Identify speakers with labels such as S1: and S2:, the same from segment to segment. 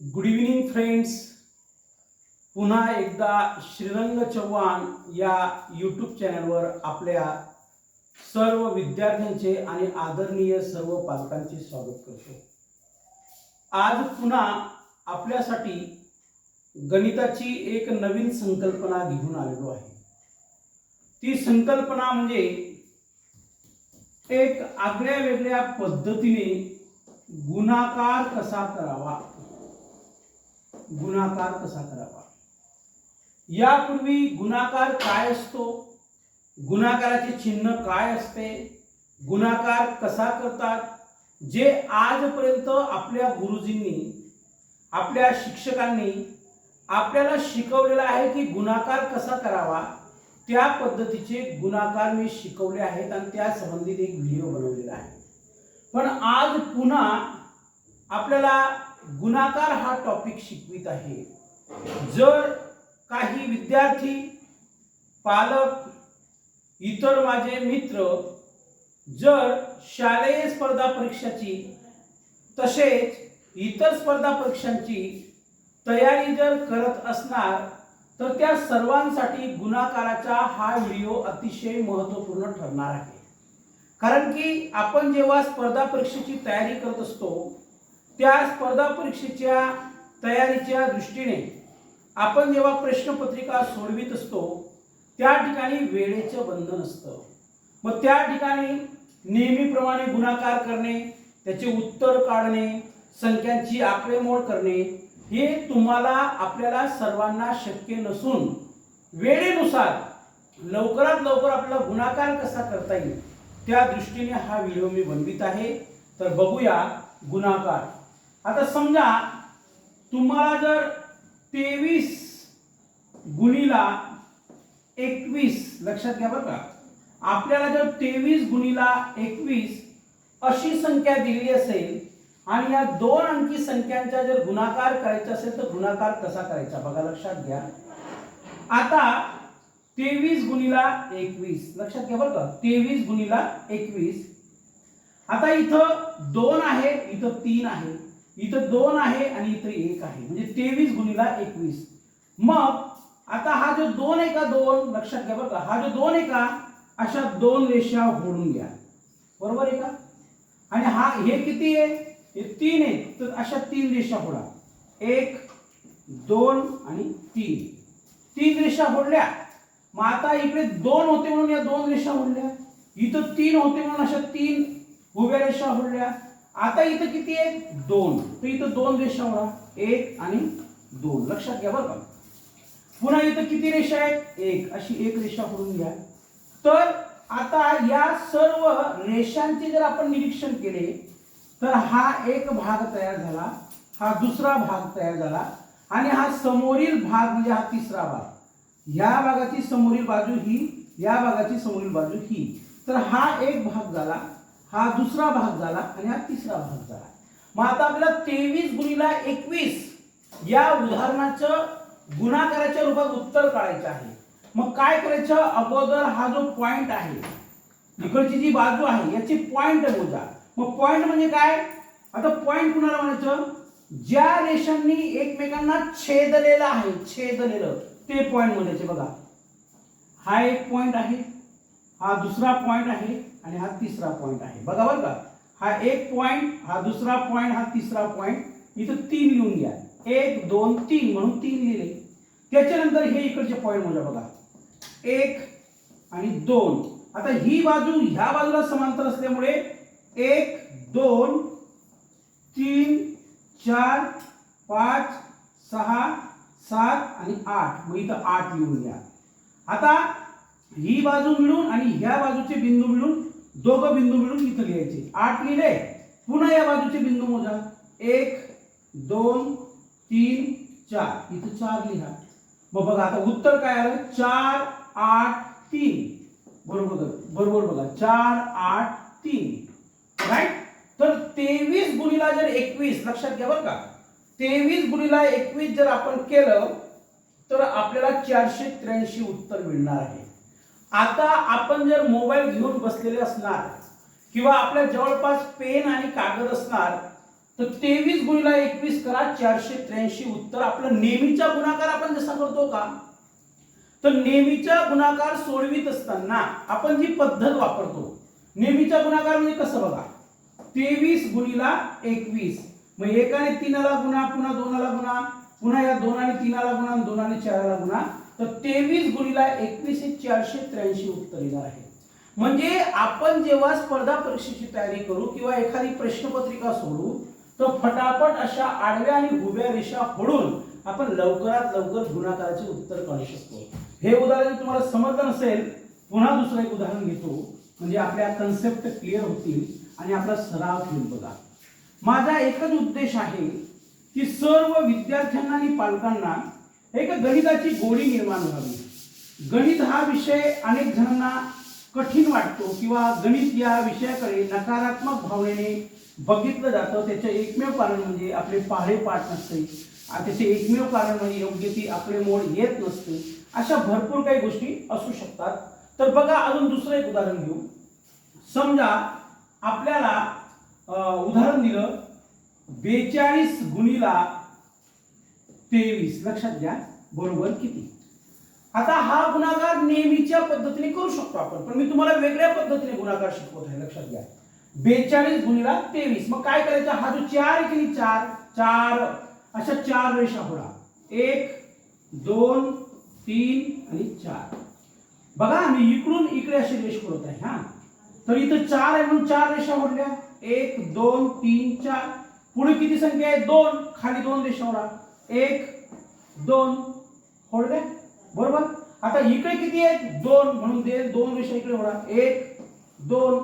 S1: Good evening friends पुन्हा एकदा श्रीरंग चव्हाण या यूट्यूब चॅनलवर आपल्या सर्व विद्यार्थ्यांचे आणि आदरणीय सर्व पालकांचे स्वागत करतो. आज पुन्हा आपल्यासाठी गणिताची एक नवीन संकल्पना घेऊन आलेलो आहे. ती संकल्पना म्हणजे एक आगळ्या वेगळ्या पद्धतीने गुणाकार कसा करावा? गुणाकार कसा करावा? यापूर्वी गुणाकार काय असतो? गुणाकाराचे चिन्ह काय असते? गुणाकार कसा करतात? जे आजपर्यंत आपल्या गुरुजींनी आपल्या शिक्षकांनी आपल्याला शिकवलेलं आहे की गुणाकार कसा करावा त्या पद्धतीचे गुणाकार मी शिकवले आहेत आणि त्या संबंधित एक व्हिडिओ बनवलेला आहे. पण आज पुन्हा आपल्याला गुणाकार हा टॉपिक शिकवित आहे. जर काही विद्यार्थी पालक इतर माझे मित्र जर शालेय स्पर्धा परीक्षाची तसेच इतर स्पर्धा परीक्षांची तयारी जर करत असणार तर त्या सर्वांसाठी गुणाकाराचा हा व्हिडिओ अतिशय महत्त्वपूर्ण ठरणार आहे. कारण की आपण जेव्हा स्पर्धा परीक्षेची तयारी करत असतो त्या स्पर्धा परीक्षेच्या तयारीच्या दृष्टीने आपण जेव्हा प्रश्नपत्रिका सोडवित असतो त्या ठिकाणी वेळेचं बंधन असतं. मग त्या ठिकाणी नेहमीप्रमाणे गुणाकार करणे त्याचे उत्तर काढणे संख्यांची आकडेमोड करणे हे तुम्हाला आपल्याला सर्वांना शक्य नसून वेळेनुसार लवकरात लवकर आपला गुणाकार कसा करता येईल त्या दृष्टीने हा व्हिडिओ मी बनवित आहे. तर बघूया गुणाकार. आता समजा तुम्हाला जर तेवीस गुणीला एकवीस लक्षात घ्या बरं का. आपल्याला जर तेवीस गुणीला एकवीस अशी संख्या दिली असेल आणि या दोन अंकी संख्यांचा जर गुणाकार करायचा असेल तर गुणाकार कसा करायचा? बघा लक्षात घ्या. आता तेवीस गुणीला एकवीस लक्षात घ्या बरं का. तेवीस गुणीला एकवीस. आता इथं दोन आहे इथं तीन आहे. इथं दोन आहे आणि इथं एक आहे. म्हणजे तेवीस गुणीला एकवीस. मग आता हा जो दोन आहे का दोन लक्षात घ्या बरं का हा जो दोन आहे का अशा दोन रेषा होडून घ्या. बरोबर आहे का? आणि हा हे किती आहे? हे तीन आहे. तर अशा तीन रेषा फोडा एक दोन आणि तीन. तीन रेषा होडल्या मग आता इकडे दोन होते म्हणून या दोन रेषा होडल्या इथं तीन होते म्हणून अशा तीन उभ्या रेषा होडल्या आता इथं किती आहे? दोन. तर इथं दोन रेषा होणार. एक आणि दोन. लक्षात घ्या बरं का. पुन्हा इथं किती रेषा आहेत? एक. अशी एक रेषा करून घ्या. तर आता या सर्व रेषांचे जर आपण निरीक्षण केले तर हा एक भाग तयार झाला हा दुसरा भाग तयार झाला आणि हा समोरील भाग म्हणजे हा तिसरा भाग. या भागाची समोरील बाजू ही या भागाची समोरील बाजू ही. तर हा एक भाग झाला. हा दुसरा भाग झाला आणि हा तिसरा भाग झाला. मग आता आपल्याला तेवीस गुणीला एकवीस या उदाहरणाचं गुणाकाराच्या रूपात उत्तर काढायचं आहे. मग काय करायचं? अगोदर हा जो पॉइंट आहे इकडची जी बाजू आहे याची पॉइंट मोजा. मग पॉइंट म्हणजे काय? आता पॉइंट कुणाला म्हणायचं? ज्या रेषांनी एकमेकांना छेदलेलं आहे छेदलेलं ते पॉइंट म्हणायचे बघा. हा एक पॉइंट आहे हा दुसरा पॉइंट आहे आणि हा तिसरा पॉईंट आहे. बघा बरं का हा एक पॉईंट हा दुसरा पॉईंट हा तिसरा पॉईंट इथं तीन लिहून घ्या. एक दोन तीन म्हणून तीन लिहिले. त्याच्यानंतर हे इकडचे पॉईंट मोजा म्हणजे बघा. एक आणि दोन. आता ही बाजू ह्या बाजूला समांतर असल्यामुळे एक दोन तीन चार पाच सहा सात आणि आठ. मग इथं आठ लिहून घ्या. आता ही बाजू मिळून आणि ह्या बाजूचे बिंदू मिळून दोघं बिंदू मिळून इथं लिहायचे. आठ लिहिले पुन्हा या बाजूचे बिंदू मोजा. एक दोन तीन चार. इथं चार लिहा. मग बघा आता उत्तर काय आलं? चार आठ तीन. बरोबर बरोबर बघा. चार आठ तीन. राईट तर तेवीस गुणीला जर एकवीस लक्षात घ्या बरं का. तेवीस गुणीला एकवीस जर आपण केलं तर आपल्याला चारशे त्र्याऐंशी उत्तर मिळणार आहे. आता आपण जर मोबाईल घेऊन बसलेले असणार किंवा आपल्या जवळपास पेन आणि कागद असणार तर तेवीस गुणिला एकवीस करा चारशे त्र्याऐंशी उत्तर. आपलं नेहमीचा गुणाकार आपण जसा करतो का? तर नेहमीचा गुणाकार सोडवित असताना आपण जी पद्धत वापरतो नेहमीचा गुणाकार म्हणजे कसं बघा? तेवीस गुणिला एकवीस. मग एकाने तीनाला गुणा पुन्हा दोनाला गुणा पुन्हा या दोनाने तीनाला गुणा आणि दोनाने चाराला गुणा तर तेवीस गुणीला एकवीस हे चारशे त्र्याऐंशी उत्तर येणार आहे. म्हणजे आपण जेव्हा स्पर्धा परीक्षेची तयारी करू किंवा एखादी प्रश्नपत्रिका सोडू तर फटाफट अशा आडव्या आणि उभ्या रेषा फोडून आपण लवकरात लवकर गुणाकाराचे उत्तर काढू शकतो. हे उदाहरण तुम्हाला समजलं नसेल पुन्हा दुसरं एक उदाहरण घेतो. म्हणजे आपल्या कन्सेप्ट क्लिअर होतील आणि आपला सराव घेऊन बघा. माझा एकच उद्देश आहे की सर्व विद्यार्थ्यांना आणि पालकांना एक गणिताची गोडी निर्माण व्हावी. गणित हा विषय अनेक जणांना कठीण वाटतो किंवा गणित या विषयाकडे नकारात्मक भावनेने बघितलं जातं. त्याचं एकमेव कारण म्हणजे आपले पहाडे पाठ नसते. त्याचे एकमेव कारण म्हणजे योग्य ती आकडेमोड येत नसते. अशा भरपूर काही गोष्टी असू शकतात. तर बघा अजून दुसरं एक उदाहरण घेऊ. समजा आपल्याला उदाहरण दिलं बेचाळीस गुणीला तेवीस. लक्षात घ्या बरोबर किती? आता हा गुणाकार नेहमीच्या पद्धतीने करू शकतो आपण पण मी तुम्हाला वेगळ्या पद्धतीने गुणाकार शिकवत आहे लक्षात घ्या. बेचाळीस गुणिला तेवीस. मग काय करायचं? हा जो चार आहे चार चार अशा चार रेषा होडा एक दोन तीन आणि चार. बघा मी इकडून इकडे अशी रेष करत आहे हा. तर इथं चार आहे म्हणून चार रेषा ओढल्या एक दोन तीन चार. पुढे किती संख्या आहे? दोन. खाली दोन रेषा ओढा एक दोन. ओढल्या बरोबर? आता इकडे किती आहेत? दोन म्हणून दे. दोन रेषा इकडे होणार एक दोन.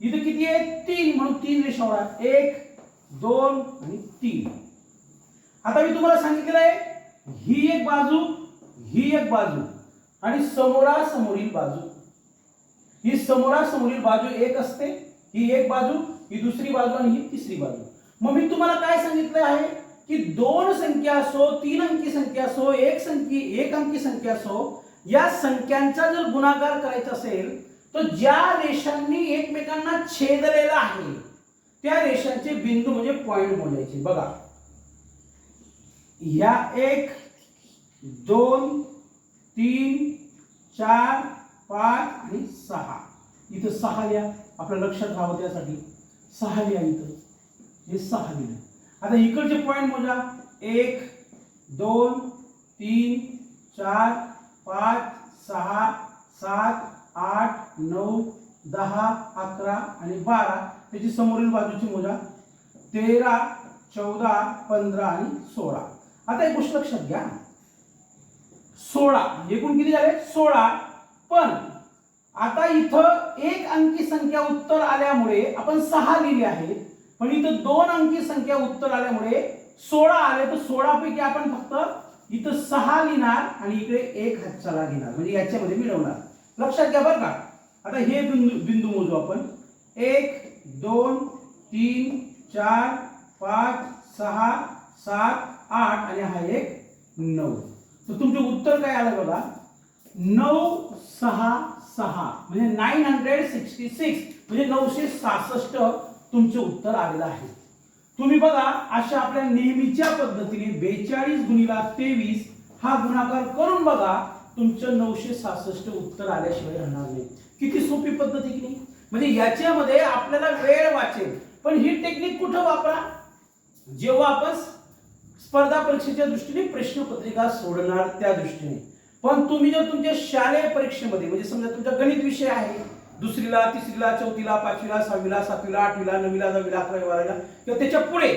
S1: इथे किती आहे तीन म्हणून तीन रेषा होणार एक दोन आणि तीन. आता मी तुम्हाला सांगितलेलं आहे ही एक बाजू ही एक बाजू आणि समोरासमोरील बाजू. ही समोरासमोरील बाजू एक असते ही एक बाजू ही दुसरी बाजू आणि ही तिसरी बाजू. मग मी तुम्हाला काय सांगितलं आहे? की दोन संख्या असो तीन अंकी संख्या असो एक संख्या एक अंकी संख्या असो या संख्यांचा जर गुणाकार करायचा असेल तर ज्या रेषांनी एकमेकांना छेदलेला आहे त्या रेषांचे बिंदू म्हणजे पॉइंट मोजायचे बघा. या एक दोन तीन चार पाच आणि सहा. इथं सहा लिहा. आपल्या लक्षात राहावं त्यासाठी सहा लिहा इथं. हे सहा लिहिलं आता इकडचे पॉईंट मोजा. एक दोन तीन चार पाच सहा सात आठ नऊ दहा अकरा आणि बारा त्याची समोरील बाजूची मोजा. तेरा चौदा पंधरा आणि सोळा. आता एक गोष्ट लक्षात घ्या. सोळा. एकूण किती झाले? सोळा. पण आता इथं एक अंकी संख्या उत्तर आल्यामुळे आपण सहा लिहिली आहे पण इथं दोन अंकी संख्या उत्तर आल्यामुळे सोळा आले तर सोळा पैकी आपण फक्त इथं सहा लिहिणार आणि इकडे एक हातचाला घेणार. म्हणजे याच्यामध्ये मिळवणार. लक्षात घ्या बरं का. आता हे बिंदू बिंदू मोजू आपण. एक दोन तीन चार पाच सहा सात आठ आणि हा एक नऊ. तर तुमचे उत्तर काय आलं बघा? नऊ सहा सहा. म्हणजे नाईन हंड्रेड सिक्स्टी सिक्स म्हणजे नऊशे सहासष्ट तुमचे उत्तर आलेलं आहे. तुम्ही बघा अशा आपल्या नेहमीच्या पद्धतीने बेचाळीस गुणिला तेवीस हा गुणाकार करून बघा तुमचं नऊशे सहासष्ट उत्तर आल्याशिवाय राहणार नाही. किती सोपी पद्धत की नाही? म्हणजे याच्यामध्ये आपल्याला वेळ वाचेल. पण ही टेक्निक कुठं वापरा? जेव्हा आपण स्पर्धा परीक्षेच्या दृष्टीने प्रश्नपत्रिका सोडणार त्या दृष्टीने. पण तुम्ही जर तुमच्या शालेय परीक्षेमध्ये म्हणजे समजा तुमचा गणित विषय आहे दुसरीला तिसरीला चौथीला पाचवीला सहावीला सातवीला आठवीला नववीला दहावीला अकरावी बारावीला. किंवा त्याच्या पुढे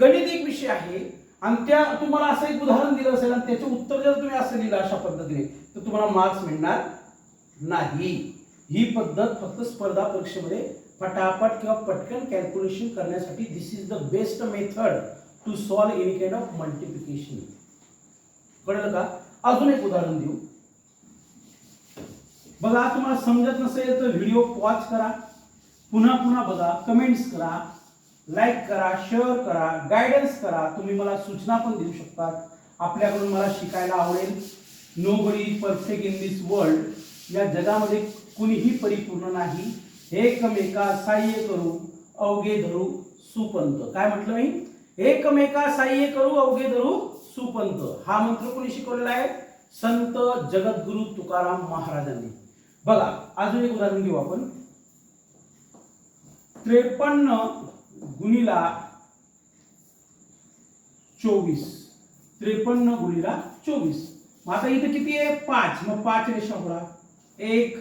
S1: गणित एक विषय आहे. आणि त्या तुम्हाला असं एक उदाहरण दिलं असेल आणि त्याचं उत्तर जर तुम्ही असं लिहिलं अशा पद्धतीने तर तुम्हाला मार्क्स मिळणार नाही. ही पद्धत फक्त स्पर्धा परीक्षेमध्ये फटाफट किंवा पटकन कॅल्क्युलेशन करण्यासाठी this is the best method to solve any kind of multiplication कळलं का? अजून एक उदाहरण देऊ. बघा तुम्हाला समजत नसेल तर व्हिडिओ वॉच करा. पुन्हा पुन्हा बघा कमेंट्स करा लाईक करा शेअर करा गायडन्स करा. तुम्ही मला सूचना पण देऊ शकतात आपल्याकडून मला शिकायला आवडेल. Nobody perfect in this world या जगामध्ये कुणीही परिपूर्ण नाही. एकमेका साह्य करू अवघे धरू सुपंत. काय म्हटलं मी एकमेका साह्य करू अवघे धरू सुपंत. हा मंत्र कोणी शिकवलेला आहे? संत जगद्गुरु तुकाराम महाराजांनी. बघा अजून एक उदाहरण घेऊ आपण. त्रेपन्न गुणिला चोवीस. त्रेपन्न गुणिला चोवीस. मग आता इथं किती आहे? पाच. मग पाच रेषा पुरा एक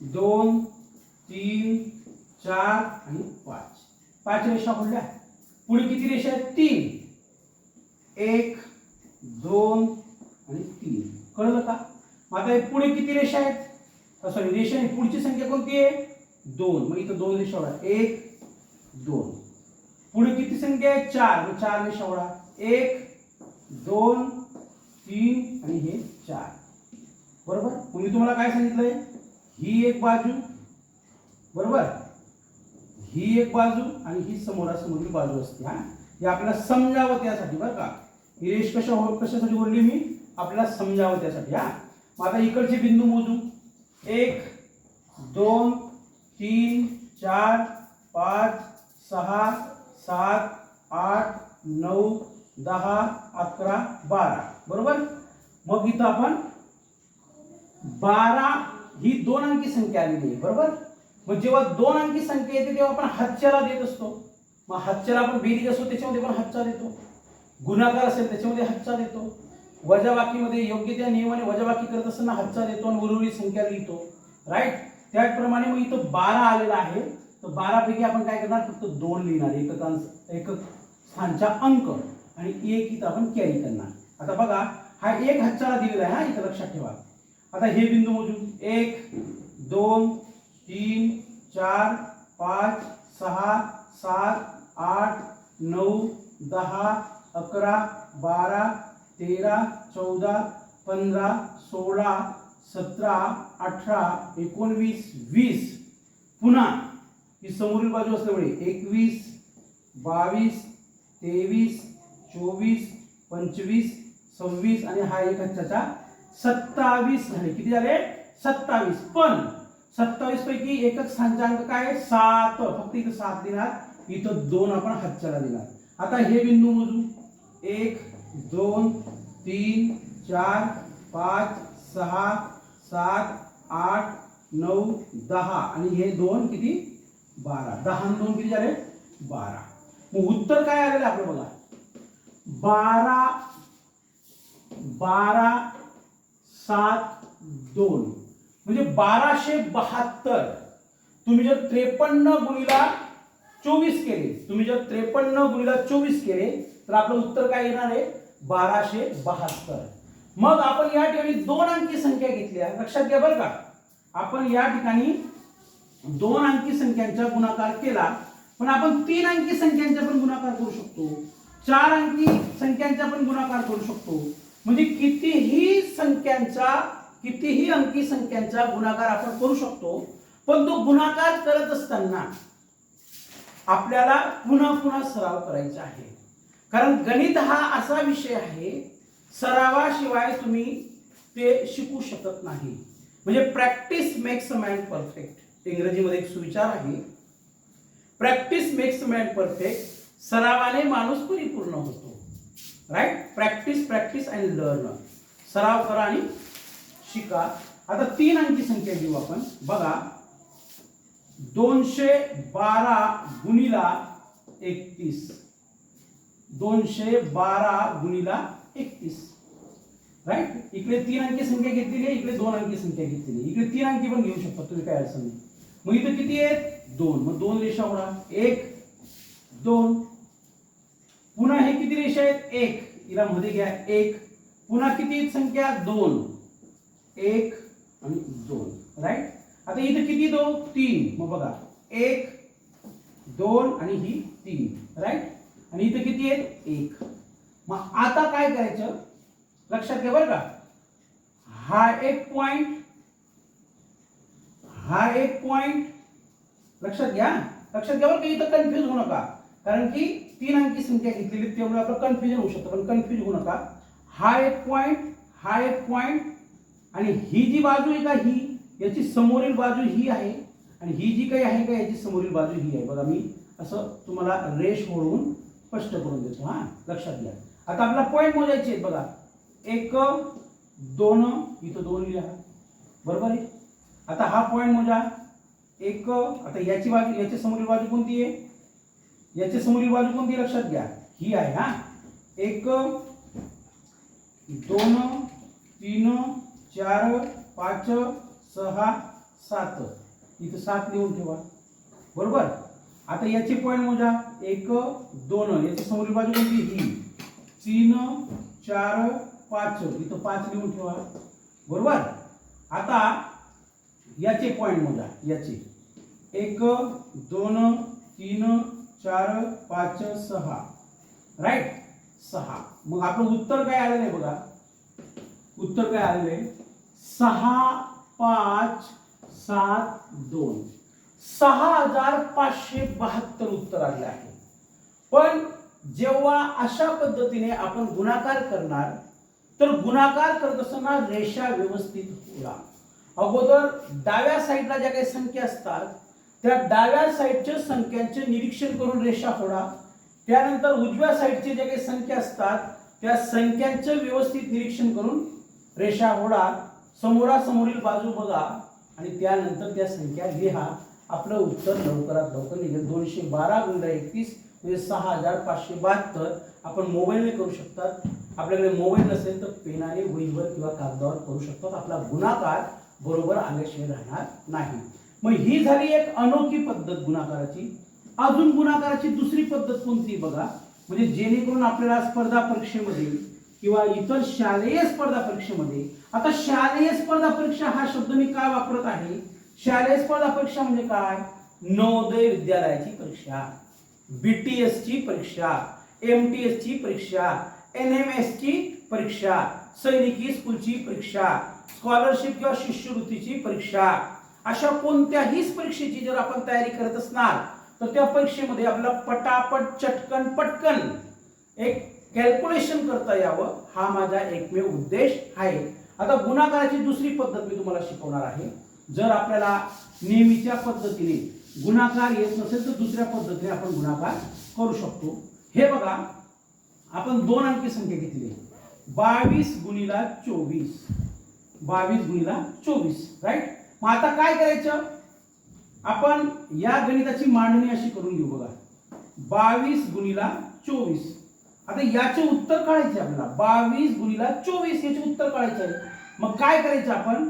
S1: दोन तीन चार आणि पाच. पाच रेषा बोलल्या पुढे किती रेषा आहेत? तीन. एक दोन आणि तीन. कळलं का? मग आता पुढे किती रेषा आहेत? सॉरी रेषा आणि पुढची संख्या कोणती आहे? दोन. मग इथं दोन रेषा एक दोन. पुढे किती संख्या आहे? चार. मग चार रेषा एक दोन तीन आणि हे चार. बरोबर? मग मी तुम्हाला काय सांगितलंय? ही एक बाजू. बरोबर? ही एक बाजू आणि ही समोरासमोरील बाजू असते हा? हे आपल्याला समजावं त्यासाठी बरं का? ही रेष कशा हो कशासाठी बोलली मी? आपल्याला समजावं त्यासाठी हा? मग आता इकडचे बिंदू मोजू. एक दोन तीन चार पाच सहा सात आठ नऊ दहा अकरा बारा. बरोबर? मग इथं आपण बारा ही दोन अंकी संख्या आलेली आहे. बरोबर? मग जेव्हा दोन अंकी संख्या येते तेव्हा आपण हातच्याला देत असतो. मग हातच्याला आपण बेरीज असतो त्याच्यामध्ये पण हातचा देतो. गुणाकार असेल त्याच्यामध्ये हातचा देतो. वजाबाकीमध्ये योग्य त्या नियमाने वजाबाकी करत असताना हातचा देतो आणि उर्वरित संख्या लिहितो. राईट त्याचप्रमाणे मग इथं बारा आलेला आहे. तर बारापैकी आपण काय करणार? फक्त दोन लिहिणार. एककांश एकक स्थानचा अंक आणि एक इथं आपण कॅरी करणार. आता बघा हा एक हातचाला दिलेला आहे हा इथं लक्षात ठेवा. आता हे बिंदू मोजू एक दोन तीन चार पाच सहा सात आठ नऊ दहा अकरा बारा तेरा चौदा पंधरा सोळा सतरा अठरा एकोणवीस वीस. पुन्हा ही समोरील बाजू असल्यामुळे एकवीस बावीस तेवीस चोवीस पंचवीस सव्वीस आणि हा एक हच्चाचा सत्तावीस झाले. किती झाले? सत्तावीस. पण सत्तावीस पैकी एकच संचांक काय? सात. फक्त इथं सात देणार इथं दोन आपण हच्चाला दिला आता हे बिंदू मोजू. एक दोन तीन चार पाच सहा सात आठ नऊ दहा. आणि हे दोन किती? बारा. दहा दोन किती झाले? बारा. मग उत्तर काय आलेलं आपलं बघा? बारा बारा सात दोन. म्हणजे बाराशे बहात्तर. तुम्ही जर त्रेपन्न गुणीला चोवीस केले तुम्ही जर त्रेपन्न गुणीला चोवीस केले तर आपलं उत्तर काय येणार आहे? बाराशे बहात्तर. मग आपण या ठिकाणी दोन अंकी संख्या घेतल्या लक्षात घ्या बरं का. आपण या ठिकाणी दोन अंकी संख्यांचा गुणाकार केला. पण आपण तीन अंकी संख्यांचा पण गुणाकार करू शकतो. चार अंकी संख्यांचा पण गुणाकार करू शकतो. म्हणजे कितीही संख्यांचा कितीही अंकी संख्यांचा गुणाकार आपण करू शकतो. पण तो गुणाकार करत असताना आपल्याला पुन्हा पुन्हा सराव करायचा आहे. कारण गणित हा असा विषय आहे सरावाशिवाय तुम्ही ते शिकू शकत नाही. म्हणजे प्रॅक्टिस मेक्स मॅन परफेक्ट इंग्रजीमध्ये एक सुविचार आहे. प्रॅक्टिस मेक्स मॅन परफेक्ट सरावाने माणूस परिपूर्ण होतो. Right practice practice and learn सराव करा आणि शिका. आता तीन अंकी संख्या घेऊ आपण. बघा. दोनशे बारा गुणिला एकतीस. दोनशे बारा गुणिला एकतीस. राईट इकडे तीन अंकी संख्या घेतलेली आहे इकडे दोन अंकी संख्या घेतलेली आहे. इकडे तीन अंकी पण घेऊ शकता तुम्ही काय अडचण नाही. मग इथं किती आहेत? दोन. मग दोन रेषा होणार एक दोन. पुन्हा हे किती रेषा आहेत? एक. हिला मध्ये घ्या. एक. पुन्हा किती संख्या? दोन. एक आणि दोन. राईट आता इथं किती दो तीन. मग बघा. एक दोन आणि ही तीन. राईट आणि इथं किती आहेत एक. मग आता काय करायचं? लक्षात घ्या बरं का. हा एक पॉइंट हा एक पॉइंट लक्षात घ्या. लक्षात घ्या बरं का इथं कन्फ्युज होऊ नका. कारण की तीन अंकी संख्या घेतलेली त्यामुळे आपलं कन्फ्युजन होऊ शकतं. पण कन्फ्युज होऊ नका. हा एक पॉइंट हा एक पॉइंट आणि ही जी बाजू आहे का ही? याची समोरील बाजू ही आहे. आणि ही जी काही आहे का याची समोरील बाजू ही आहे. बघा मी असं तुम्हाला रेष म्हणून स्पष्ट करून देतो हा लक्षात घ्या. आता आपला पॉईंट मोजायचे आहेत बघा. एक दोन इथं दोन लिहा. बरोबर आहे? आता हा पॉईंट मोजा. एक आता याची बाजू याच्या समोरील बाजू कोणती आहे? याच्या समोरील बाजू कोणती आहे? लक्षात घ्या. ही आहे हा. एक दोन तीन चार पाच सहा सात. इथं सात लिहून ठेवा. बरोबर? आता याचे पॉईंट मोजा. एक दोन. याच्या समोरील बाजू कोणती? ही. तीन चार पाच. इथं पाच लिहून ठेवा. बरोबर? आता याचे पॉईंट मोजा. याचे. एक दोन तीन चार पाच सहा. राईट सहा. मग आपलं उत्तर काय आलेलं आहे बघा? उत्तर काय आलेलं आहे? सहा पाच सात दोन. सहा हजार पाचशे बहात्तर उत्तर आले आहे. पण जेव्हा अशा पद्धतीने आपण गुणाकार करणार तर गुणाकार करत असताना रेषा व्यवस्थित होणार अगोदर डाव्या साईडला ज्या काही संख्या असतात त्या डाव्या साईडच्या संख्यांचे निरीक्षण करून रेषा फोडा. त्यानंतर उजव्या साईडचे जे काही संख्या असतात त्या संख्यांचं व्यवस्थित निरीक्षण करून रेषा फोडा. समोरासमोरील बाजू बघा आणि त्यानंतर त्या संख्या लिहा. आपलं उत्तर लवकरात लवकर निघेल. दोनशे बारा गुंडा एकतीस म्हणजे सहा हजार पाचशे बहात्तर आपण मोबाईलने करू शकतात. आपल्याकडे मोबाईल नसेल तर पेनाने वहीवर किंवा कागदावर करू शकतात. आपला गुणाकार बरोबर आल्याशिवाय राहणार नाही. मग ही झाली एक अनोखी पद्धत गुणाकाराची. अजून गुणाकाराची दुसरी पद्धत कोणती बघा. म्हणजे जेणेकरून आपल्याला स्पर्धा परीक्षेमध्ये किंवा इतर शालेय स्पर्धा परीक्षेमध्ये आता शालेय स्पर्धा परीक्षा हा शब्द मी काय वापरत आहे? शालेय स्पर्धा परीक्षा म्हणजे काय? नवोदय विद्यालयाची परीक्षा. बी टी एस ची परीक्षा एम टी एस ची परीक्षा एन एम एस ची परीक्षा सैनिकी स्कूलची परीक्षा स्कॉलरशिप किंवा शिष्यवृत्तीची परीक्षा. अशा कोणत्याहीच परीक्षेची जर आपण तयारी करत असणार तर त्या परीक्षेमध्ये आपला पटापट चटकन पटकन एक कॅल्क्युलेशन करता यावं. हा माझा एकमेव उद्देश आहे. आता गुणाकाराची दुसरी पद्धत मी तुम्हाला शिकवणार आहे. जर आपल्याला नेहमीच्या पद्धतीने गुणाकार येत नसेल तर दुसऱ्या पद्धतीने आपण गुणाकार करू शकतो. हे बघा आपण दोन अंकी संख्या घेतली आहे. बावीस गुणीला चोवीस. बावीस गुणीला चोवीस राईट मग आता काय करायचं? आपण या गणिताची मांडणी अशी करून घेऊ बघा. बावीस गुणीला चोवीस. आता याचे उत्तर काढायचे आपल्याला. बावीस गुणीला चोवीस याचे उत्तर काढायचे आहे. मग काय करायचं आपण?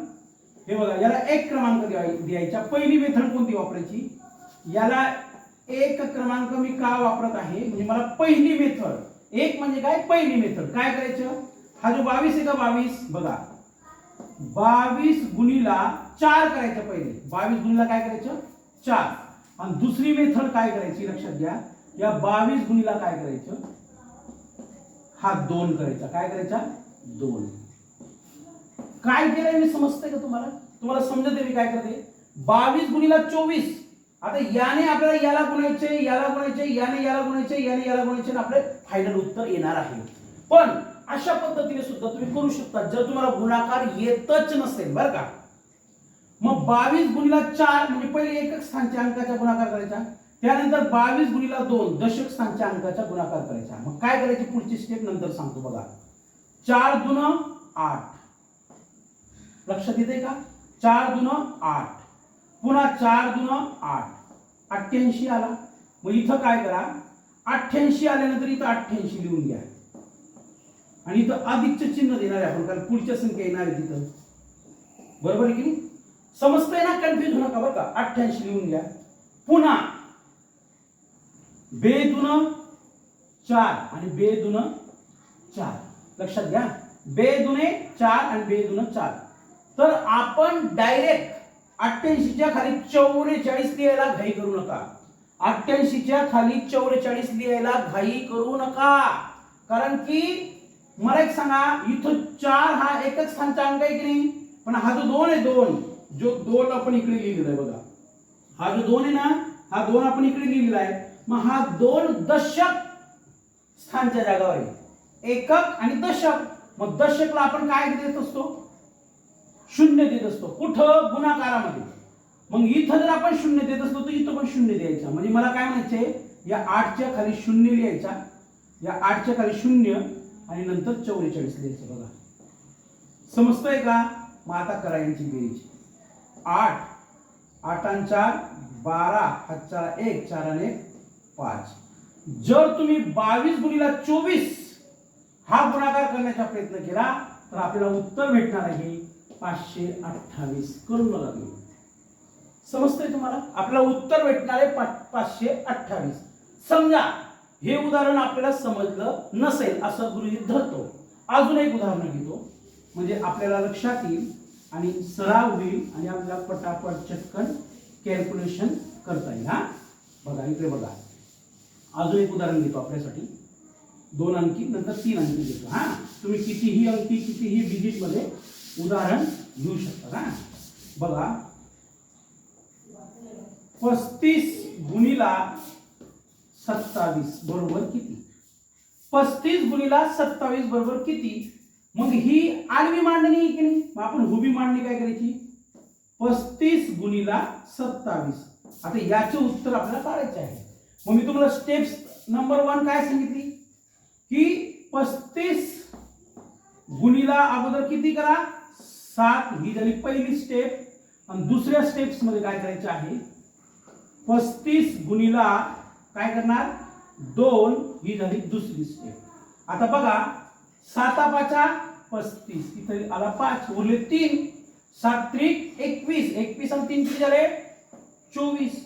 S1: हे बघा याला एक क्रमांक द्यायचा. पहिली मेथड कोणती वापरायची? याला एक क्रमांक मी का वापरत आहे? म्हणजे मला पहिली मेथड एक म्हणजे काय? पहिली मेथड काय करायचं? हा जो बावीस आहे का बावीस? बघा. बावीस गुणीला चार करायचं पहिले. बावीस गुणीला काय करायचं? चार. आणि दुसरी मेथड काय करायची? लक्षात घ्या. या बावीस गुणीला काय करायचं? हा दोन करायचा. काय करायचा? दोन. काय केलंय मी समजतंय का तुम्हाला? तुम्हाला समजते मी काय करते बावीस गुणीला चोवीस. आता याने आपल्याला याला गुणायचे याला गुणायचे याने याला गुणायचे याने याला गुणायचे आपले फायनल उत्तर येणार आहे. पण अशा पद्धतीने सुद्धा तुम्ही करू शकता. जर तुम्हाला गुणाकार येतच नसेल बरं का? मग बावीस गुणीला चार म्हणजे पहिले एकक स्थानच्या अंकाचा गुणाकार करायचा. त्यानंतर बावीस गुणीला दोन दशक स्थानच्या अंकाचा गुणाकार करायचा. मग काय करायची पुढची स्टेप नंतर सांगतो बघा. चार दुन आठ. लक्षात येते का? चार दुन आठ. पुन्हा चार दुन आठ. अठ्ठ्याऐंशी आला. मग इथं काय करा? अठ्ठ्याऐंशी आल्यानंतर इथं अठ्ठ्याऐंशी लिहून घ्या. आणि इथं अधिकचं चिन्ह देणार आहे आपण कारण पुढच्या संख्या येणार आहे तिथं. बरोबर आहे की नाही? समजतंय ना? कन्फ्युज होऊ नका बरं का? अठ्ठ्याऐंशी लिहून घ्या. पुन्हा. बे दुन चार आणि बे दुन चार. लक्षात घ्या. बे दुने चार आणि बे दुन चार. तर आपण डायरेक्ट अठ्ठ्याऐंशीच्या खाली चौवेचाळीस लिहायला घाई करू नका. अठ्ठ्याऐंशीच्या खाली चौवेचाळीस लिहायला घाई करू नका. कारण की मला एक सांगा इथं चार हा एकच स्थानचा अंक आहे की नाही? पण हा जो दोन आहे दोन जो दोन आपण इकडे लिहिलेला आहे बघा. हा जो दोन आहे ना हा दोन आपण इकडे लिहिलेला आहे. मग हा दोन दशक स्थानच्या जागावर आहे. एकक आणि दशक. मग दशकला आपण काय देत असतो? शून्य देत असतो. कुठं? गुणाकारामध्ये. मग इथं जर आपण शून्य देत असतो तर इथं पण शून्य द्यायचा. म्हणजे मला काय म्हणायचंय? या आठच्या खाली शून्य लिहायचा. या आठच्या खाली शून्य आणि नंतर चौवेचाळीस लिहायचं बघा. समजतंय का? मग आता करा यांची बेरीज. आठ. आठां चार बारा. हातचा एक चार आणि एक पाच. जर तुम्ही बावीस गुणीला चोवीस हा गुणाकार करण्याचा प्रयत्न केला तर आपल्याला उत्तर भेटणार आहे. पाचशे अठ्ठावीस करून बघा तुम्ही. समजतंय तुम्हाला? आपल्याला उत्तर भेटणार आहे पा- पाचशे अठ्ठावीस. समजा हे उदाहरण आपल्याला समजलं नसेल असं गृहीत धरतो. अजून एक उदाहरण घेतो. म्हणजे आपल्याला लक्षात येईल आणि सराव होईल आणि आपल्याला पटापट चटकन कॅल्क्युलेशन करता येईल हा? बघा इकडे बघा. अजून एक उदाहरण घेतो आपल्यासाठी. दोन अंकी नंतर तीन अंकी घेतो हा? तुम्ही कितीही अंकी कितीही डिजिटमध्ये उदाहरण घेऊ शकता का? बघा. पस्तीस गुणीला सत्तावीस बरोबर किती? पस्तीस गुणीला सत्तावीस बरोबर किती? मग ही आडवी मांडणी आहे की नाही? मग आपण हुबी मांडणी काय करायची? पस्तीस गुणीला सत्तावीस. आता याचे उत्तर आपल्याला काढायचे आहे. मग मी तुम्हाला स्टेप्स नंबर वन काय सांगितली? की पस्तीस गुणीला अगोदर किती करा? सात ही झाली पहिली स्टेप आणि दुसऱ्या स्टेप्समध्ये काय करायचे आहे? पस्तीस गुणीला काय करणार? दोन ही झाली दुसरी स्टेप आता बघा साता पाचा पस्तीस इथे आला पाच उरले तीन. सात त्रिक एकवीस. एकवीस आणि तीन किती झाले? चोवीस.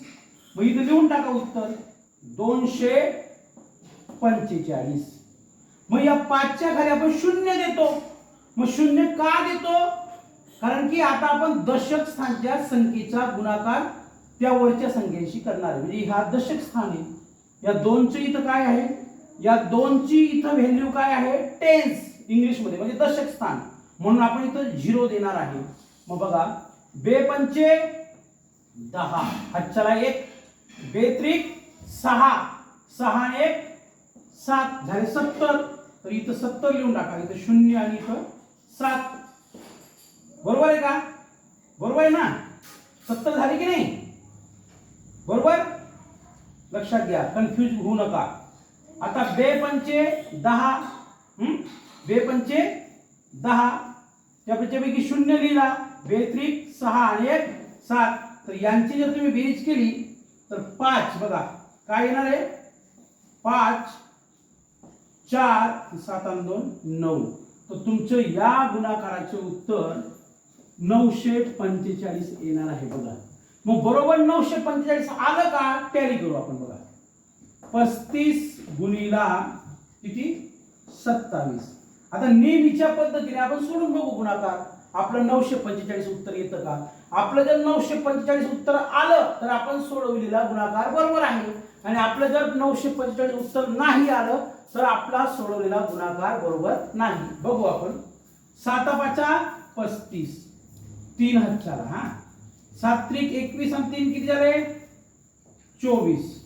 S1: मग इथे लिहून टाका उत्तर. दोनशे पंचेचाळीस. मग या पाचच्या खाली आपण शून्य देतो. मग शून्य का देतो? कारण की आता आपण दशक स्थानच्या संख्येचा गुणाकार त्या वरच्या संख्येशी करणार आहे. म्हणजे ह्या दशक स्थान आहे. या दोनचे इथं काय आहे? या दोनची इथं व्हॅल्यू काय आहे? टेन्स इंग्लिशमध्ये म्हणजे दशक स्थान. म्हणून आपण इथं झिरो देणार आहे. मग बघा बे पंचे दहा. हातच्याला एक बेत्रिक सहा. सहा एक सात. झाले सत्तर. तर इथं सत्तर लिहून टाका. इथं शून्य आणि इथं सात. बरोबर आहे का? बरोबर आहे ना? सत्तर झाले की नाही? बरोबर? लक्षात घ्या कन्फ्यूज होऊ नका. आता बे पंचे दहा बे पंचे दहा त्यापैकी शून्य लिहिला. बेत्रिक सहा आणि एक सात. तर यांची जर तुम्ही बेरीज केली तर पाच बघा. काय येणार आहे? पाच चार सात आणि दोन नऊ. तर तुमचं या गुणाकाराचे उत्तर नऊशे पंचेचाळीस येणार आहे बघा. मग बरोबर नऊशे पंचेचाळीस आलं का? टॅली करू आपण बघा. पस्तीस गुणीला किती? सत्तावीस. आता नेहमीच्या पद्धतीने आपण सोडून बघू गुणाकार. आपलं नऊशे पंचेचाळीस उत्तर येतं का? आपलं जर नऊशे पंचेचाळीस उत्तर आलं तर आपण सोडवलेला गुणाकार बरोबर आहे. आणि आपलं जर नऊशे पंचेचाळीस उत्तर नाही आलं तर आपला सोडवलेला गुणाकार बरोबर नाही. बघू आपण. सातापाचा पस्तीस. तीन हजारा हा? सात त्रिक एकवीस आणि तीन किती झाले? चोवीस.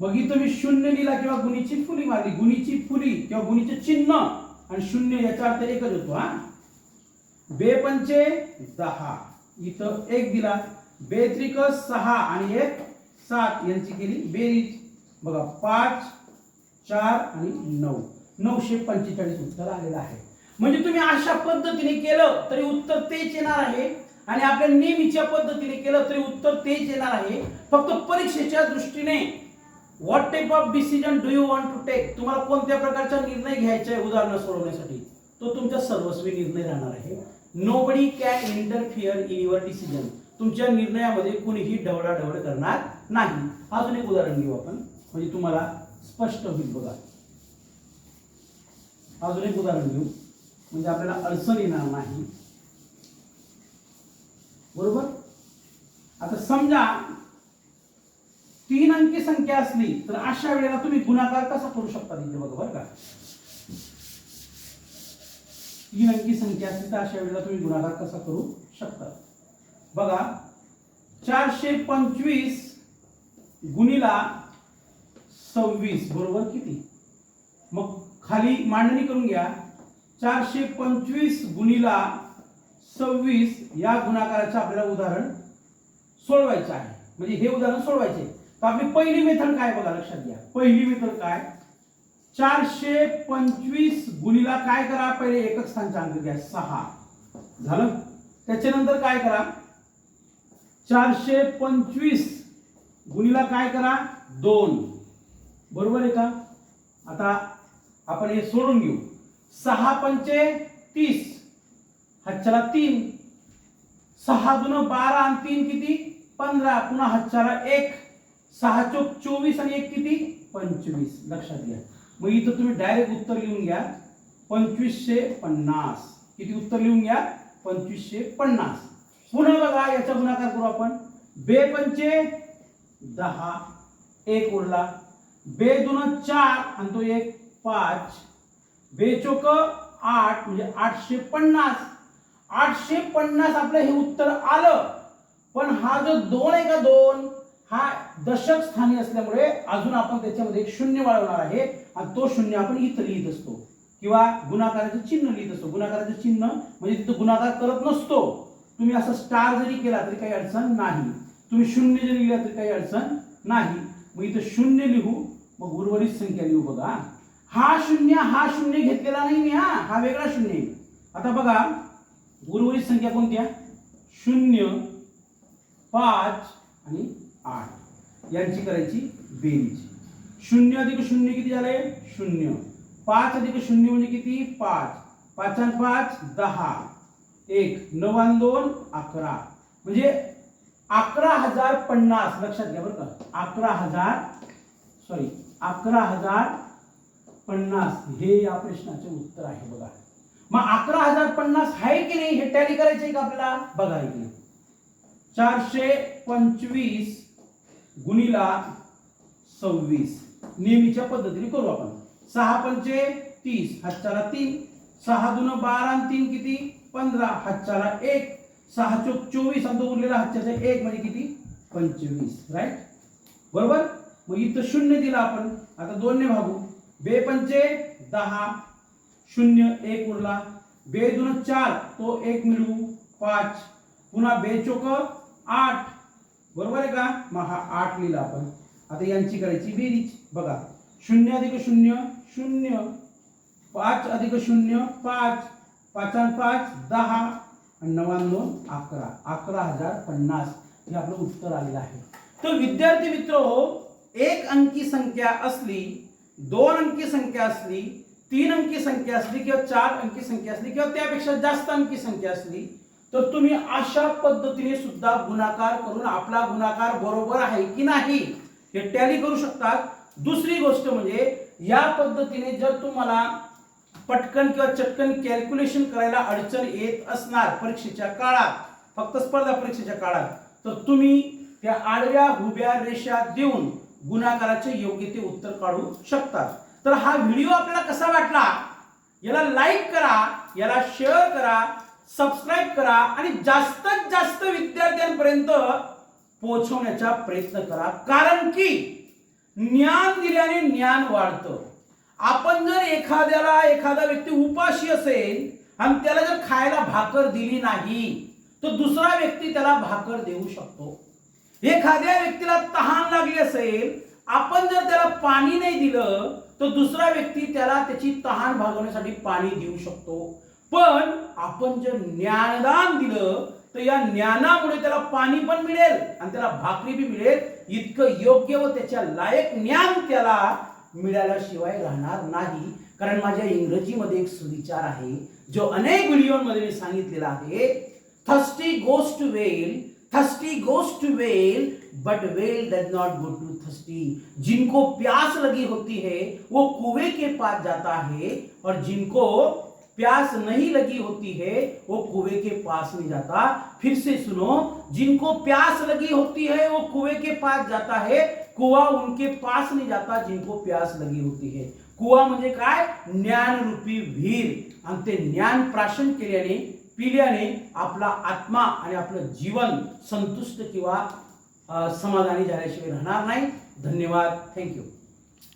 S1: मग इथं मी शून्य लिहिला किंवा गुणीची फुली मारली. गुणीची फुली किंवा गुणीचे चिन्ह आणि शून्य याचा अर्थ एकच होतो हा? बे पंचे दहा. इथं एक दिला. बेत्रिक सहा आणि एक सात यांची केली बेरीज. बघा पाच चार आणि नऊ. नऊशे पंचेचाळीस उत्तर आलेलं आहे. म्हणजे तुम्ही अशा पद्धतीने केलं तरी उत्तर तेच येणार आहे. आणि आपल्या नेहमीच्या पद्धतीने केलं तरी उत्तर तेच येणार आहे. फक्त परीक्षेच्या दृष्टीने what type of decision do you want to take तुम्हाला कोणत्या प्रकारचा निर्णय घ्यायचा आहे उदाहरण सोडवण्यासाठी? तो तुमचा सर्वस्वी निर्णय राहणार आहे. Nobody can interfere in your decision तुमच्या निर्णयामध्ये कुणीही ढवळाढवळ करणार नाही. अजून एक उदाहरण घेऊ आपण. म्हणजे तुम्हाला स्पष्ट होईल बघा. अजून एक उदाहरण घेऊ. म्हणजे आपल्याला अडचण येणार नाही. बरोबर? आता समजा तीन अंकी संख्या असली तर अशा वेळेला तुम्ही गुणाकार कसा करू शकता तिथे बघा बरं का? तीन अंकी संख्या असली तर अशा वेळेला तुम्ही गुणाकार कसा करू शकता? बघा चारशे पंचवीस गुणीला सव्वीस बरोबर किती? मग खाली मांडणी करून घ्या. चारशे पंचवीस गुणीला सव्वीस या गुणाकाराचं आपल्याला उदाहरण सोडवायचं आहे. म्हणजे हे उदाहरण सोडवायचे तर आपली पहिली मेथड काय बघा लक्षात घ्या. पहिली मेथड काय? चारशे पंचवीस गुणीला काय करा? पहिले एकक स्थानचा अंक घ्या सहा. झालं? त्याच्यानंतर काय करा? चारशे पंचवीस गुणीला काय करा? दोन. बरोबर आहे का? आता आपण हे सोडून घेऊ. सहा पंचे तीस. हातच्याला तीन. सहा दोन बारा आणि तीन किती? पंधरा. पुन्हा हातच्याला एक. सहा चोक चोवीस आणि एक किती? पंचवीस. लक्षात घ्या. मग इथं तुम्ही डायरेक्ट उत्तर लिहून घ्या. पंचवीसशे पन्नास. किती उत्तर लिहून घ्या? पंचवीसशे पन्नास. पुन्हा बघा याचा गुणाकार करू आपण. बे पंचे दहा. एक उरला बे दोन चार आणि तो एक पाच. बेचोक आठ म्हणजे आठशे पन्नास. आठशे पन्नास आपलं हे उत्तर आलं. पण हा जो दोन आहे का दोन हा दशक स्थानी असल्यामुळे अजून आपण त्याच्यामध्ये एक शून्य वाढवणार आहे. आणि तो शून्य आपण इथं लिहित असतो. किंवा गुणाकाराचं चिन्ह लिहित असतो. गुणाकाराचं चिन्ह म्हणजे तिथं गुणाकार करत नसतो. तुम्ही असं स्टार जरी केला तरी काही अडचण नाही. तुम्ही शून्य जरी लिहिला तरी काही अडचण नाही. मग इथं शून्य लिहू. मग उर्वरित संख्या लिहू बघा. हा शून्य हा शून्य घेतलेला नाही मी हा. हा वेगळा शून्य आता बघा उर्वरित संख्या कोणत्या शून्य पाच आणि आठ. यांची करायची बेरीज. शून्य अधिक शून्य किती झाले शून्य. पाच अधिक शून्य म्हणजे किती? पाच. पाच आणि पाच दहा. एक नऊ आणि दोन अकरा. म्हणजे अकरा हजार पन्नास. लक्षात घ्या बरं का. अकरा हजार सॉरी अकरा हजार पन्नास हे या प्रश्नाचे उत्तर आहे बघा. मग अकरा हजार पन्नास आहे की नाही हे टॅली करायचे का आपल्याला? बघा इकडे. चारशे पंचवीस गुणीला सव्वीस. नेहमीच्या पद्धतीने करू आपण. सहा पंचे तीस हातच्याला तीन. सहा दुन बारा आणि तीन किती? पंधरा हातच्याला एक. सहा चोक चोवीस आणि तो उरलेला हातच्याचा एक म्हणजे किती? पंचवीस राईट बरोबर? मग इथं शून्य दिला आपण. आता दोनने भागू. बेपंचे दहा शून्य एक उरला. बे दोन चार तो एक मिळवू पाच. पुन्हा बे चोक आठ. बरोबर आहे का? मग हा आठ लिहिला आपण. आता यांची करायची बेरीज. बघा. शून्य अधिक शून्य शून्य. पाच अधिक शून्य पाच. पाच पाच दहा. आणि नव्याण्णव अकरा. अकरा हजार पन्नास. हे आपलं उत्तर आलेलं आहे. तर विद्यार्थी मित्र एक अंकी संख्या असली दोन अंकी संख्या असली तीन अंकी संख्या असली किंवा चार अंकी संख्या असली किंवा त्यापेक्षा जास्त अंकी संख्या असली तर तुम्ही अशा पद्धतीने सुद्धा गुणाकार करून आपला गुणाकार बरोबर आहे की नाही हे टॅली करू शकतात. दुसरी गोष्ट म्हणजे या पद्धतीने जर तुम्हाला पटकन किंवा चटकन कॅल्क्युलेशन करायला अडचण येत असणार परीक्षेच्या काळात फक्त स्पर्धा परीक्षेच्या काळात तर तुम्ही त्या आडव्या हुब्या रेषा देऊन गुणाकाराचे योग्य ते उत्तर काढू शकतात. तर हा व्हिडिओ आपल्याला कसा वाटला? याला लाईक करा याला शेअर करा सबस्क्राईब करा आणि जास्तीत जास्त विद्यार्थ्यांपर्यंत पोहोचवण्याचा प्रयत्न करा. कारण की ज्ञान दिल्याने ज्ञान वाढतं. आपण जर एखाद्याला एखादा व्यक्ती उपाशी असेल आणि त्याला जर खायला भाकर दिली नाही तर दुसरा व्यक्ती त्याला भाकर देऊ शकतो. एखाद्या व्यक्तीला तहान लागली असेल आपण जर त्याला पाणी नाही दिलं तर दुसरा व्यक्ती त्याला त्याची तहान भागवण्यासाठी पाणी देऊ शकतो. पण आपण जर ज्ञानदान दिलं तर या ज्ञानामुळे त्याला पाणी पण मिळेल आणि त्याला भाकरी बी मिळेल. इतकं योग्य व त्याच्या लायक ज्ञान त्याला मिळाल्याशिवाय राहणार नाही. कारण माझ्या इंग्रजीमध्ये एक सुविचार आहे जो अनेक व्हिडिओमध्ये मी सांगितलेला आहे. Thirsty goest well thirsty goes to well but well does not go to thirsty जिनको प्यास लगी होती है, वो कुएँ के पास जाता है, और जिनको प्यास नहीं लगी होती है, वो कुएँ के पास नहीं जाता। फिर से सुनो, जिनको प्यास लगी होती है, वो कुएँ के पास जाता है, कुआ उनके पास नहीं जाता जिनको प्यास लगी होती है। कुवा म्हणजे काय ज्ञानरूपी विहीर आणि ते ज्ञान प्राशन केल्याने पिल्याने आपला आत्मा आणि आपलं जीवन संतुष्ट किंवा समाधानी झाल्याशिवाय राहणार नाही. धन्यवाद. थँक्यू